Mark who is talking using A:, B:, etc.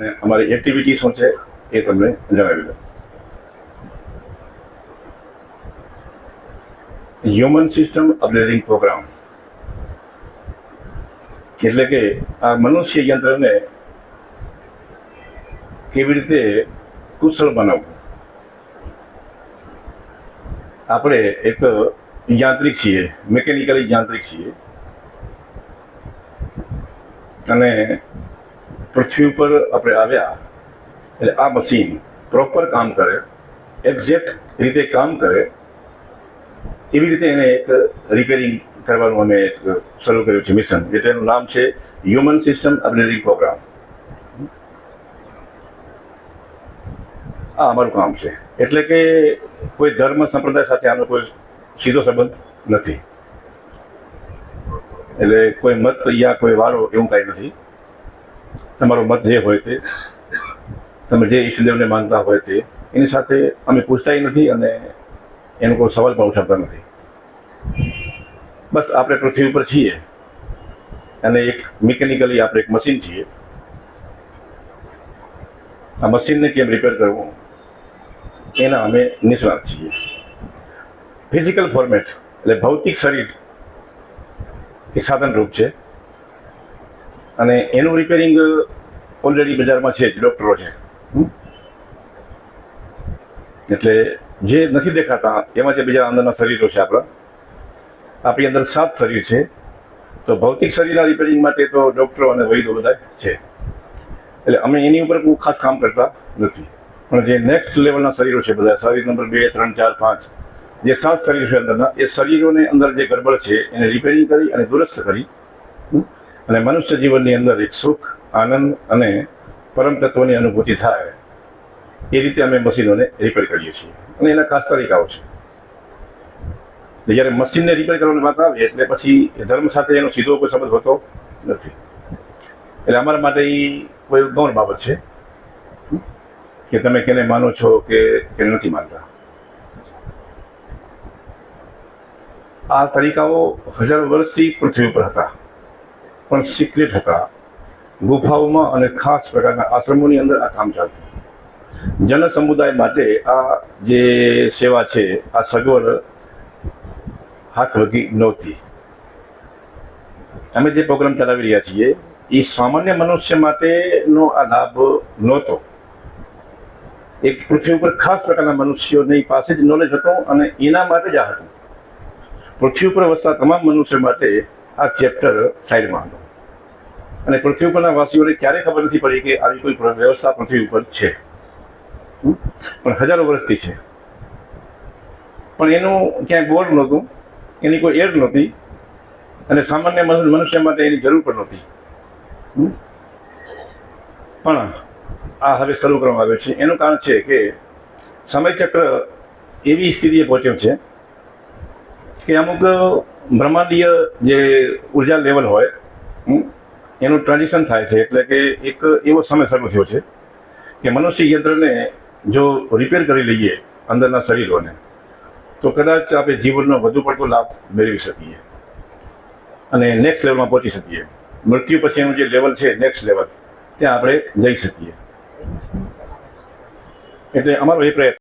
A: અમારી એક્ટિવિટી શું છે એ તમને જણાવી દઉં. હ્યુમન સિસ્ટમ અપગ્રેડિંગ પ્રોગ્રામ એટલે કે આ મનુષ્ય યંત્રને કેવી રીતે કુશળ બનાવવું? આપણે એક યાંત્રિક છીએ મિકેનિકલી યાંત્રિક છીએ. અને પૃથ્વી ઉપર આપણે આવ્યા, એટલે આ મશીન પ્રોપર કામ કરે એક્ઝેક્ટ રીતે કામ કરે, એવી રીતે એને એક રિપેરિંગ કરવાનું અમે એક શરૂ કર્યું છે મિશન એટલે એનું નામ છે હ્યુમન સિસ્ટમ અપગ્રેડિંગ પ્રોગ્રામ આ અમારું કામ છે. એટલે કે કોઈ ધર્મ સંપ્રદાય સાથે આનો કોઈ સીધો સંબંધ નથી. એટલે કોઈ મત યા કોઈ વારો એવું કાંઈ નથી. તમારો મત જે હોય તે, તમે જે ઈષ્ટદેવને માનતા હોય તે, એની સાથે અમે પૂછતાય નથી અને એનો કોઈ સવાલ પણ ઉઠાવતા નથી. બસ આપણે પૃથ્વી ઉપર છીએ અને એક મિકેનિકલી આપણે એક મશીન છીએ. આ મશીનને કેમ રિપેર કરવું? એના અમે નિષ્ણાત છીએ. ફિઝિકલ ફોર્મેટ એટલે ભૌતિક શરીર એક સાધન રૂપ છે. અને એનું રિપેરિંગ ઓલરેડી બજારમાં છે જ, ડૉક્ટરો છે? એટલે જે નથી દેખાતા, એમાં જે બીજા અંદરના શરીરો છે આપણા, આપણી અંદર સાત શરીર છે. તો ભૌતિક શરીરના રિપેરિંગ માટે તો ડૉક્ટરો અને વૈદ્યો બધા છે. એટલે અમે એની ઉપર બહુ ખાસ કામ કરતા નથી. પણ જે નેક્સ્ટ લેવલના શરીરો છે બધા, શરીર નંબર બે, ત્રણ, ચાર, પાંચ, જે સાત શરીર છે અંદરના, એ શરીરોને અંદર જે ગડબડ છે, એને રિપેરિંગ કરી અને દુરસ્ત કરી? અને મનુષ્ય જીવનની અંદર એક સુખ, આનંદ અને પરમ તત્વની અનુભૂતિ થાય, એ રીતે અમે મશીનોને રિપેર કરીએ છીએ. અને એના ખાસ તરીકાઓ છે. જ્યારે મશીનને રિપેર કરવાની વાત આવે, એટલે પછી ધર્મ સાથે એનો સીધો કોઈ સંબંધ હોતો નથી. એટલે અમારા માટે એ કોઈ ગૌણ બાબત છે. કે તમે કેને માનો છો કે કેને નથી માનતા. આ તરીકાઓ હજારો વર્ષથી પૃથ્વી ઉપર હતા. પણ સિક્રેટ હતા. ગુફાઓમાં અને ખાસ પ્રકારના આશ્રમોની અંદર આ કામ ચાલતું. જન સમુદાય માટે આ જે સેવા છે, આ સગવડ હાથ વગી નહોતી. અમે જે પ્રોગ્રામ ચલાવી રહ્યા છીએ, એ સામાન્ય મનુષ્ય માટેનો આ લાભ નહોતો. એક પૃથ્વી ઉપર ખાસ પ્રકારના મનુષ્યોની પાસે જ નોલેજ હતો અને એના માટે જ આ હતું. પૃથ્વી ઉપર વસતા તમામ મનુષ્ય માટે આ ચેપ્ટર સાઈડમાં હતો. અને પૃથ્વી ઉપરના વાસીઓને ક્યારેય ખબર નથી પડી કે આવી કોઈ વ્યવસ્થા પૃથ્વી ઉપર છે. પણ હજારો વર્ષથી છે. પણ એનું ક્યાંય બોર્ડ નહોતું, એની કોઈ એડ નહોતી, અને સામાન્ય મનુષ્ય માટે એની જરૂર પણ નહોતી. પણ આ હવે શરૂ કરવામાં આવ્યો છે. એનું કારણ છે કે સમયચક્ર એવી સ્થિતિએ પહોંચ્યો છે કે અમુક બ્રહ્માંડીય જે ઊર્જા લેવલ હોય એનું ટ્રાન્ઝેક્શન થાય છે એટલે કે એક એવો સમય શરૂ થયો છે કે મનુષ્ય યંત્રને જો રિપેર કરી લઈએ અંદરના શરીરોને, તો કદાચ આપણે જીવનનો વધુ પડતો લાભ મેળવી શકીએ અને નેક્સ્ટ લેવલમાં પહોંચી શકીએ. મૃત્યુ પછીનું જે લેવલ છે નેક્સ્ટ લેવલ ત્યાં આપણે જઈ શકીએ. એટલે અમારો એ પ્રયત્ન